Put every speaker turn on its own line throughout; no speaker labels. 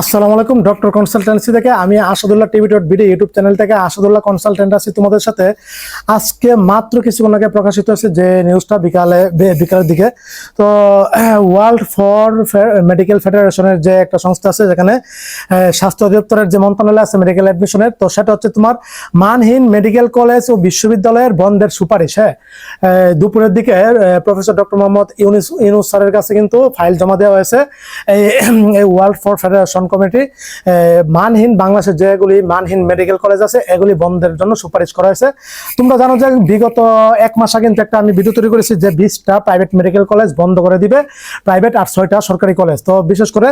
আসসালামু আলাইকুম, doctor consultancy থেকে আমি Asadullah TV dot BD YouTube channel থেকে আসাদুল্লাহ কনসালটেন্ট আছি তোমাদের সাথে। আজকে মাত্র কিছুক্ষণ আগে প্রকাশিত হয়েছে যে নিউজটা বিকালে বিকালের দিকে। তো ওয়ার্ল্ড ফর মেডিকেল ফেডারেশনের যে একটা সংস্থা আছে যেখানে স্বাস্থ্য অধিদপ্তরের যে মন্ত্রণালয় আছে মেডিকেল অ্যাডমিশনের তো সেটা হচ্ছে তোমার মানহীন মেডিকেল কলেজ ও বিশ্ববিদ্যালয়ের বন্ধের সুপারিশ হ্যাঁ? দুপুরের দিকে প্রফেসর ডক্টর মোহাম্মদ ইউনিস ইউনুস স্যারের কাছে কিন্তু ফাইল জমা দেওয়া হয়েছে। এই এই ওয়ার্ল্ড ফর ফেডারেশন কমিটি মানহীন বাংলাদেশের যেগুলি মানহীন মেডিকেল কলেজ আছে, এগুলি বন্ধের জন্য সুপারিশ করা হয়েছে। তোমরা জানো যে বিগত এক মাস আগে কিন্তু একটা আমি ভিডিও তৈরি করেছি যে বিশটা প্রাইভেট মেডিকেল কলেজ বন্ধ করে দিবে। প্রাইভেট আর ছয়টা সরকারি কলেজ তো বিশেষ করে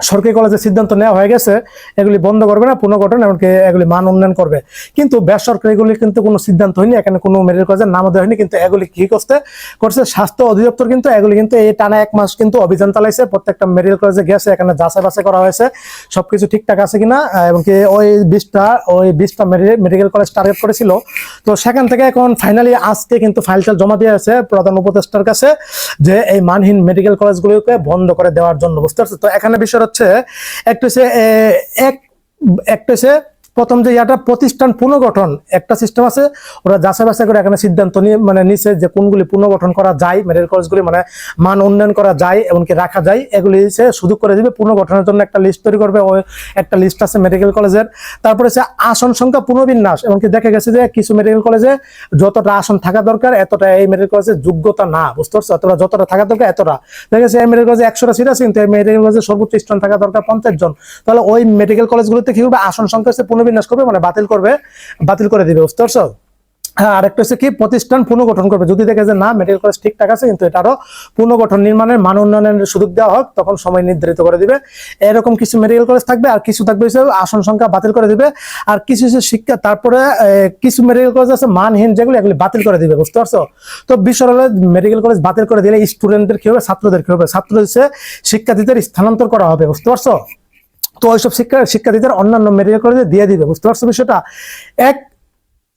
সরকারি কলেজের সিদ্ধান্ত নেওয়া হয়ে গেছে, এগুলি বন্ধ করবে না, পুনর্গঠন এমনকি এগুলি মান উন্নয়ন করবে। কিন্তু বেসরকারিগুলি কিন্তু কোনো সিদ্ধান্ত হয়নি, এখানে কোনো মেডিকেল কলেজের নামও দেওয়া হয়নি, কিন্তু এগুলি কি করছে? করছে স্বাস্থ্য অধিদপ্তর কিন্তু, এগুলি কিন্তু এই টানা এক মাস কিন্তু অভিযান চালাইছে, প্রত্যেকটা মেডিকেল কলেজে গেছে, এখানে যাচাই বাছাই করা হয়েছে, সবকিছু ঠিকঠাক আছে কিনা এবং কি ওই বিশটা ওই বিশটা মেডিকেল কলেজ টার্গেট করেছিল। তো সেখান থেকে এখন ফাইনালি আজকে কিন্তু ফাইলটা জমা দিয়ে আছে প্রধান উপদেষ্টার কাছে, যে এই মানহীন মেডিকেল কলেজগুলোকে বন্ধ করে দেওয়ার জন্য, বুঝতে পারছ তো এখানে বিষয় হচ্ছে একটা হচ্ছে এক একটা হচ্ছে প্রথম যে ইয়াটা প্রতিষ্ঠান পুনর্গঠন, একটা সিস্টেম আছে, ওরা যাচাই বাছাই করে এখানে সিদ্ধান্ত নিয়ে মানে নিচে যে কোনগুলি পুনর্গঠন করা যায় মেডিকেল কলেজগুলি মানে মান উন্নয়ন করা যায় এমনকি রাখা যায়, এগুলি সে সুযোগ করে দিবে পুনর্গঠনের জন্য একটা লিস্ট তৈরি করবে ওই একটা লিস্ট আছে মেডিকেল কলেজের তারপরে হচ্ছে আসন সংখ্যা পুনর্বিন্যাস এমনকি দেখা গেছে যে কিছু মেডিকেল কলেজে যতটা আসন থাকা দরকার, এতটা এই মেডিকেল কলেজের যোগ্যতা না, বুঝতে পারছ? অতটা যতটা থাকা দরকার, এতটা। দেখা গেছে এই মেডিকেল কলেজে একশোটা সিট আছে, কিন্তু এই মেডিকেল কলেজে সর্বোচ্চ স্থান থাকা দরকার পঞ্চাশ জন। তাহলে ওই মেডিকেল কলেজগুলোতে কি হবে? আসন সংখ্যা হচ্ছে পুনর্বিন্যাস করবে মানে বাতিল করবে, বাতিল করে দিবে, বুঝতে পারছ? হ্যাঁ আরেকটা হচ্ছে কি, প্রতিষ্ঠান পুনর্গঠন করবে। যদি দেখে যে না মেডিকেল কলেজ ঠিকঠাক আছে, কিন্তু এটারও পুনর্গঠন নির্মাণের, মান উন্নয়নের সুযোগ দেওয়া হোক, তখন সময় নির্ধারিত করে দিবে। এরকম কিছু মেডিকেল কলেজ থাকবে, আর কিছু থাকবে হিসেবে আসন সংখ্যা বাতিল করে দিবে। আর কিছু কিছু শিক্ষা, তারপরে কিছু মেডিকেল কলেজ আছে মানহীন, যেগুলো এগুলি বাতিল করে দিবে, বুঝতে পারছ? তো হলো মেডিকেল কলেজ বাতিল করে দিলে স্টুডেন্টদের কি হবে, ছাত্রদের কি হবে? ছাত্র হচ্ছে শিক্ষার্থীদের স্থানান্তর করা হবে, বুঝতে পারছ? তো ওইসব শিক্ষা শিক্ষার্থীদের অন্যান্য মেডিকেল কলেজে দিয়ে দিবে, বুঝতে পারছ বিষয়টা? এক,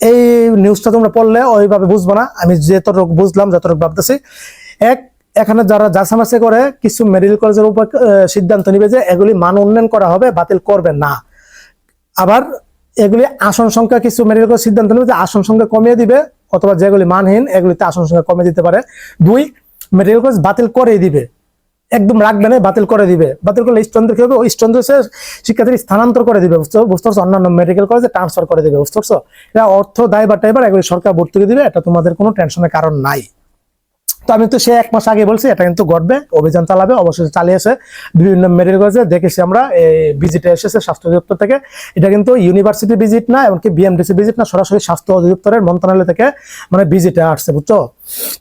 এই নিউজটা তোমরা পড়লে ওইভাবে বুঝব না, আমি যতটুকু বুঝলাম, যতটুকু ভাবতেছি। এক, এখানে যারা যাচামাচি করে, কিছু মেডিকেল কলেজের উপর সিদ্ধান্ত নিবে যে এগুলি মান উন্নয়ন করা হবে, বাতিল করবে না। আবার এগুলি আসন সংখ্যা কিছু মেডিকেল কলেজ সিদ্ধান্ত নেবে যে আসন সংখ্যা কমিয়ে দিবে, অথবা যেগুলি মানহীন, এগুলিতে আসন সংখ্যা কমিয়ে দিতে পারে। দুই মেডিকেল কলেজ বাতিল করেই দিবে। একদম রাখবে না, বাতিল করে দিবে। বাতিল করলে স্টন্দ্র কি হবে? ওই স্টন্দ্র সে শিক্ষার্থী স্থানান্তর করে দিবে, বুঝতে পারছ? অন্যান্য মেডিকেল কলেজে ট্রান্সফার করে দিবে, বুঝতে পারছ? এটা অর্থ দায় বা টাইবার এগুলি সরকার ভর্তি দিবে, এটা তোমাদের কোনো টেনশনের কারণ নাই। তো আমি তো সে এক মাস আগে বলছি, এটা কিন্তু ঘটবে, অভিযান চালাবে অবশ্যই চালিয়েছে, বিভিন্ন মেডিকেল কলেজে দেখেছি আমরা ভিজিটে এসেছে স্বাস্থ্য অধিদপ্তর থেকে। এটা কিন্তু ইউনিভার্সিটি ভিজিট না, এমনকি বিএমডিসি ভিজিট না, সরাসরি স্বাস্থ্য অধিদপ্তরের মন্ত্রণালয় থেকে মানে ভিজিটে আসছে, বুঝছ?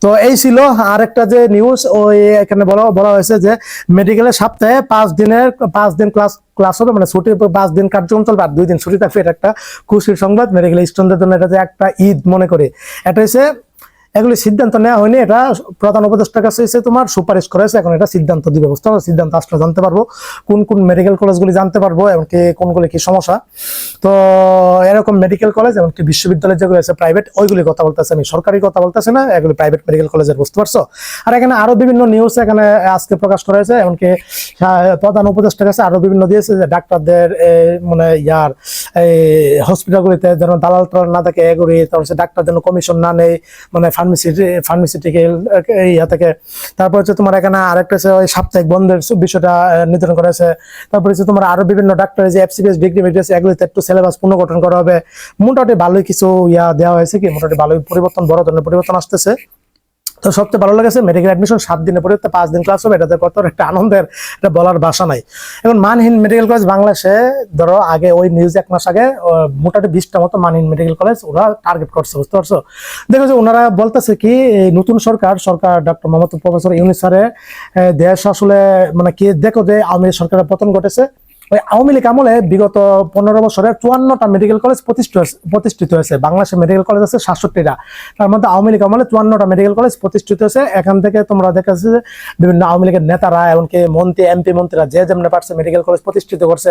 তো এই ছিল আরেকটা যে নিউজ ওই এখানে বলা বলা হয়েছে যে মেডিকেলের সপ্তাহে পাঁচ দিনের, পাঁচ দিন ক্লাস ক্লাস হবে মানে ছুটি পাঁচ দিন কার্যক্রম চলবে, আর দুই দিন ছুটি থাকবে, এটা একটা খুশির সংবাদ। মেডিকেল স্টুডেন্টদের জন্য এটা যে একটা ঈদ মনে করি। এটা হচ্ছে এগুলি সিদ্ধান্ত নেওয়া হয়নি, এটা প্রধান উপদেষ্টার কাছে এসে তোমার সুপারিশ করেছে এখন এটা সিদ্ধান্ত দিবে, বুঝতে পারছ? সিদ্ধান্ত আসলে জানতে পারব, কোন কোন মেডিকেল কলেজগুলি জানতে পারব, এমনকি কোনগুলি কি সমস্যা। তো এরকম মেডিকেল কলেজ এমনকি বিশ্ববিদ্যালয় যেগুলো আছে প্রাইভেট ওইগুলি কথা বলতেছে আমি, সরকারি কথা বলতেছি না, এগুলি প্রাইভেট মেডিকেল কলেজের বুঝতে পারছ? আর এখানে আরও বিভিন্ন নিউজ এখানে আজকে প্রকাশ করা হয়েছে, এমনকি প্রধান উপদেষ্টার কাছে আরও বিভিন্ন দিয়েছে যে ডাক্তারদের মানে ইয়ার, এই হসপিটালগুলিতে যেন দালাল না থাকে, এগুলি, তারপর ডাক্তার যেন কমিশন না নেই মানে ফার্মেসি ফার্মেসিটিক্যাল ইয়া থেকে। তারপর হচ্ছে তোমার এখানে আরেকটা হচ্ছে ওই সাপ্তাহিক বন্ধের বিষয়টা নির্ধারণ করা হয়েছে তারপর হচ্ছে তোমার আরও বিভিন্ন ডাক্তারের যে এফসিবিএস ডিগ্রি মেডিকেল এগুলিতে একটু সিলেবাস পুনর্গঠন করা হবে। মোটামুটি ভালোই কিছু ইয়া দেওয়া হয়েছে কি? মোটামুটি ভালোই পরিবর্তন, বড় ধরনের পরিবর্তন আসতেছে। তো সবচেয়ে ভালো লেগেছে মেডিকেল অ্যাডমিশন সাত দিনের পরিবর্তে পাঁচ দিন ক্লাস হবে এটাতে কত একটা আনন্দের এটা বলার ভাষা নাই। এখন মানহীন মেডিকেল কলেজ বাংলাদেশে ধরো আগে ওই নিউজ এক মাস আগে মোটামুটি বিশটা মতো মানহীন মেডিকেল কলেজ ওরা টার্গেট করছে, বুঝতে পারছ? দেখো যে ওনারা বলতেছে কি নতুন সরকার সরকার ডক্টর মোহাম্মদ প্রফেসর ইউনিস স্যারে দেশ আসলে মানে কি, দেখো যে আওয়ামী সরকারের পতন ঘটেছে। ওই আওয়ামী লীগ আমলে বিগত পনেরো বছরে চুয়ান্নটা মেডিকেল কলেজ প্রতিষ্ঠিত প্রতিষ্ঠিত হয়েছে। বাংলাদেশে মেডিকেল কলেজ আছে সাতষট্টিটা। তার মধ্যে আওয়ামী লীগ আমলে চুয়ান্নটা মেডিকেল কলেজ প্রতিষ্ঠিত হয়েছে। এখান থেকে তোমরা দেখেছ যে বিভিন্ন আওয়ামী লীগের নেতারা, এমনকি মন্ত্রী এমপি মন্ত্রীরা যে যেমনি পারছে মেডিকেল কলেজ প্রতিষ্ঠিত করছে।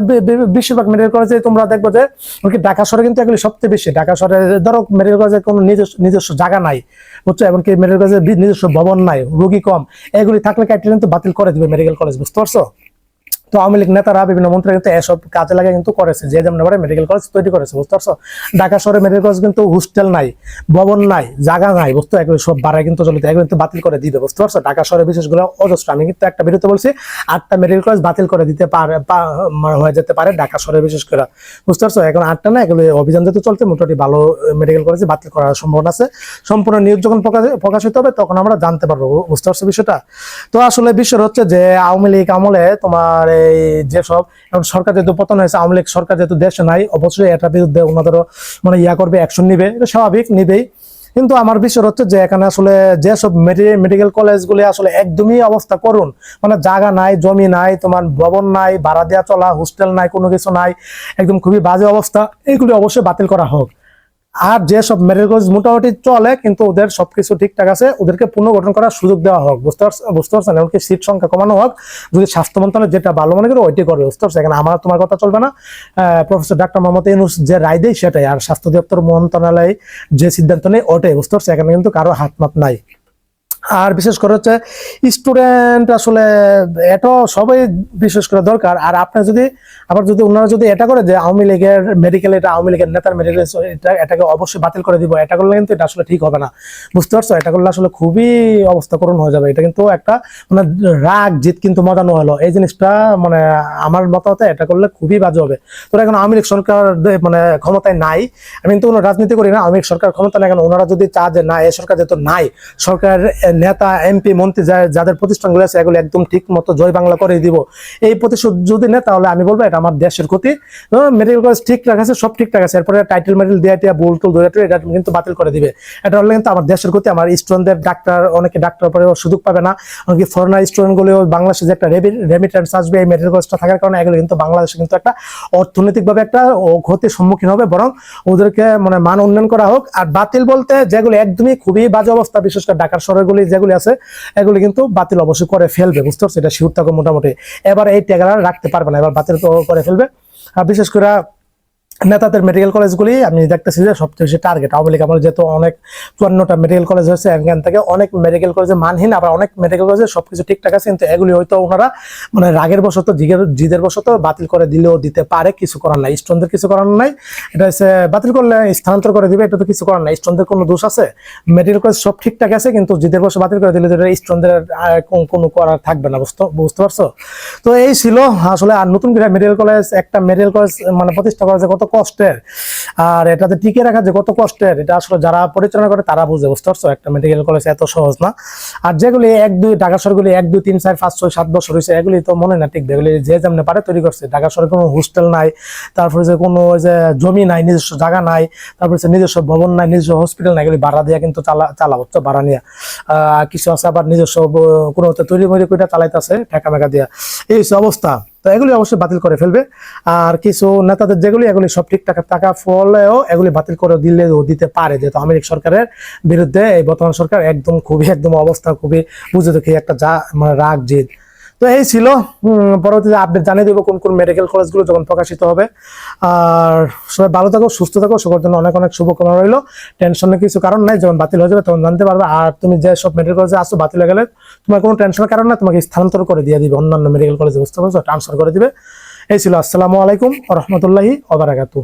বি- বেশিরভাগ মেডিকেল কলেজে তোমরা দেখব যে, এমনকি ঢাকা শহরে কিন্তু এগুলি সবচেয়ে বেশি। ঢাকা শহরে ধরো মেডিকেল কলেজে কোনো নিজস্ব নিজস্ব জায়গা নাই, বুঝছ? এমনকি মেডিকেল কলেজে নিজস্ব ভবন নাই, রুগী কম। এগুলি থাকলে ক্রাইটেরিয়া কিন্তু বাতিল করে দিবে মেডিকেল কলেজ বুঝতে পারছ? তো আওয়ামী লীগ নেতারা বিভিন্ন মন্ত্রী কিন্তু এসব কাজে লাগে কিন্তু করেছে, যে যেমন মেডিকেল কলেজ তৈরি করেছে, বুঝতে পারছ? ঢাকা শহরে মেডিকেল কলেজ কিন্তু হোস্টেল নাই, ভবন নাই, জায়গা নাই বুঝতে এগুলো সব বাড়ায় কিন্তু চলিত এগুলো কিন্তু বাতিল করে দিবে, বুঝতে পারছ? ঢাকা শহরে বিশেষ করে অজস্র, আমি কিন্তু একটা বিরতি বলছি, আটটা মেডিকেল কলেজ বাতিল করে দিতে পারে হয়ে যেতে পারে ঢাকা শহরে বিশেষ করে বুঝতে পারছ? এখন আটটা না, এগুলো অভিযান যেহেতু চলতে মোটামুটি ভালো মেডিকেল কলেজে বাতিল করার সম্ভাবনা আছে। সম্পূর্ণ নিয়োগ যখন প্রকাশ- প্রকাশিত হবে, তখন আমরা জানতে পারব, বুঝতে পারছ বিষয়টা? তো আসলে বিষয় হচ্ছে যে, আওয়ামী লীগ আমলে তোমার যেসব, এখন সরকার যেহেতু পতন হয়েছে, আওয়ামী লীগ সরকার যেহেতু দেশে নাই, অবশ্যই এটার বিরুদ্ধে ওনাদেরও মানে ইয়া করবে অ্যাকশন নিবে, এটা স্বাভাবিক, নিবেই। কিন্তু আমার বিষয় হচ্ছে যে এখানে আসলে যেসব মেডিকেল কলেজগুলি আসলে একদমই অবস্থা করুন মানে জায়গা নাই, জমি নাই, তোমার ভবন নাই, ভাড়া দেওয়া চলা হোস্টেল নাই, কোনো কিছু নাই, একদম খুবই বাজে অবস্থা, এগুলি অবশ্যই বাতিল করা হোক। আর যেসব মেডিকেল মোটামুটি চলে, কিন্তু ওদের সবকিছু ঠিকঠাক আছে, ওদেরকে পুনর্গঠন করার সুযোগ দেওয়া হোক। বুঝতে বুঝতে পারছেন? এমনকি সিট সংখ্যা কমানো হোক, যদি স্বাস্থ্য মন্ত্রণালয় যেটা ভালো মনে করে ওইটি করবে, বুঝতে পারছেন? এখানে আমার তোমার কথা চলবে না। প্রফেসর ডাক্তার মোহাম্মদ ইউনুস যে রায় দেয় সেটাই, আর স্বাস্থ্য দপ্তর মন্ত্রণালয় যে সিদ্ধান্ত নেই ওটাই, বুঝতে পারছে এখানে কিন্তু কারও হাত মাত নাই। আর বিশেষ করে হচ্ছে স্টুডেন্ট আসলে এটা সবাই বিশেষ করে দরকার। আর আপনার যদি, আবার যদি ওনারা যদি এটা করে যে আওয়ামী লীগের মেডিকেল এটা আওয়ামী লীগের নেতার মেডিকেল এটা, এটাকে অবশ্যই বাতিল করে দিব, এটা করলে কিন্তু এটা আসলে ঠিক হবে না। বুঝতে পারছ? এটা করলে আসলে খুবই অবস্থা করুন হয়ে যাবে। এটা কিন্তু একটা মানে রাগ জিত কিন্তু মজানো হলো। এই জিনিসটা মানে আমার মতামতে এটা করলে খুবই বাজে হবে। তো এখন আওয়ামী লীগ সরকার মানে ক্ষমতায় নাই। আমি কিন্তু কোনো রাজনীতি করি না। আওয়ামী লীগ সরকার ক্ষমতা নাই। কেন ওনারা যদি চা যে না এই সরকার যেহেতু নাই, সরকার নেতা, এমপি, মন্ত্রী যা- যাদের প্রতিষ্ঠানগুলো আছে, এগুলো একদম ঠিক মতো জয় বাংলা করে দিব। এই প্রতিশোধ যদি নেই তাহলে আমি বলব এটা আমার দেশের ক্ষতি। মেডিকেল কলেজ ঠিকঠাক আছে, সব ঠিকঠাক আছে। এরপরে টাইটেল মেডেল দিয়ে টিয়া বুল টুল ধরে এটা কিন্তু বাতিল করে দিবে। এটা হলে কিন্তু আমার দেশের ক্ষতি। আমার স্টুডেন্টদের ডাক্তার অনেকে ডাক্তার পরে সুযোগ পাবে না। অনেকে ফরেনার স্টুডেন্টগুলো, বাংলাদেশে যে একটা রেমিটেন্স আসবে, এই মেডিকেল কলেজটা থাকার কারণে এগুলো কিন্তু বাংলাদেশে কিন্তু একটা অর্থনৈতিকভাবে একটা ক্ষতির সম্মুখীন হবে। বরং ওদেরকে মানে মান উন্নয়ন করা হোক। আর বাতিল বলতে যেগুলো একদমই খুবই বাজে অবস্থা, বিশেষ করে ঢাকার শহরগুলি যেগুলি আছে, এগুলি কিন্তু বাতিল অবশ্যই করে ফেলবে, বুঝতে পারছ এটা শিউর থাকো মোটামুটি। এবার এই টেগারা রাখতে পারবে না, এবার বাতিল করে ফেলবে। আর বিশেষ করে নেতাদের মেডিকেল কলেজগুলি আমি দেখতেছি যে সবচেয়ে বেশি টার্গেট আওয়ামী লীগ আমার যেহেতু অনেক চুয়ান্নটা মেডিকেল কলেজ হয়েছে, এখান থেকে অনেক মেডিকেল কলেজে মানহীন, আবার অনেক মেডিকেল কলেজে সবকিছু ঠিকঠাক আছে, কিন্তু এগুলি হয়তো ওনারা মানে রাগের বশত জিদের বশত বাতিল করে দিলেও দিতে পারে, কিছু করার নাই। স্টুডেন্টদের কিছু করার নাই। এটা হচ্ছে বাতিল করলে স্থানান্তর করে দিবে, এটা তো কিছু করার নাই। স্টুডেন্টদের কোনো দোষ আছে? মেডিকেল কলেজ সব ঠিকঠাক আছে, কিন্তু জিদের বসে বাতিল করে দিলে এটা স্টুডেন্টদের কোনো করার থাকবে না, বুঝতে বুঝতে পারছ? তো এই ছিল আসলে আর নতুন মেডিকেল কলেজ একটা মেডিকেল কলেজ মানে প্রতিষ্ঠা করা যে কত কষ্টের। আর এটাতে টিকে রাখা যে কত কষ্টের, এটা আসলে যারা পরিচালনা করে তারা বুঝে, বুঝতে পারছ? একটা মেডিকেল কলেজ এত সহজ না। আর যেগুলি এক, দুই, ঢাকা শহরগুলি এক, দুই, তিন, চার, পাঁচ, ছয়, সাত বছর হয়েছে এগুলি তো মনে না ঠিক এগুলি যে যেমনি পারে তৈরি করছে। ঢাকা শহরে কোনো হোস্টেল নাই, তারপরে যে কোনো ওই যে জমি নাই, নিজস্ব জায়গা নাই, তারপরে যে নিজস্ব ভবন নাই, নিজস্ব হসপিটাল নাই, এগুলি ভাড়া দিয়ে কিন্তু চালা চালা হচ্ছে, ভাড়া নিয়ে। কিছু আছে আবার নিজস্ব কোনো তৈরি করে করে চালাইতেছে ঠেকা মেকা দিয়া। এই হচ্ছে অবস্থা। তো এগুলি অবশ্যই বাতিল করে ফেলবে। আর কিছু নেতাদের যেগুলি, এগুলি সব ঠিকঠাক টাকা ফলেও এগুলি বাতিল করে দিলে দিতে পারে। যেহেতু আমেরিক সরকারের বিরুদ্ধে এই বর্তমান সরকার একদম খুবই, একদম অবস্থা খুবই বুঝে দেখি একটা যা মানে রাগ জিদ। তো এই ছিল পরবর্তীতে আপডেট জানিয়ে দেবো কোন কোন মেডিকেল কলেজগুলো যখন প্রকাশিত হবে। আর সবাই ভালো থাকো, সুস্থ থাকো, সবার জন্য অনেক অনেক শুভকামনা রইল। টেনশনের কিছু কারণ নাই, যখন বাতিল হয়ে যাবে তখন জানতে পারবে। আর তুমি যে সব মেডিকেল কলেজে আসো, বাতিল হয়ে গেলে তোমার কোনো টেনশনের কারণ না তোমাকে স্থানান্তর করে দিয়ে দিবে অন্যান্য মেডিকেল কলেজে বুঝতে পারছ ট্রান্সফার করে দিবে। এই ছিল, আসসালামু আলাইকুম রহমতুল্লাহি ওবারাকাতু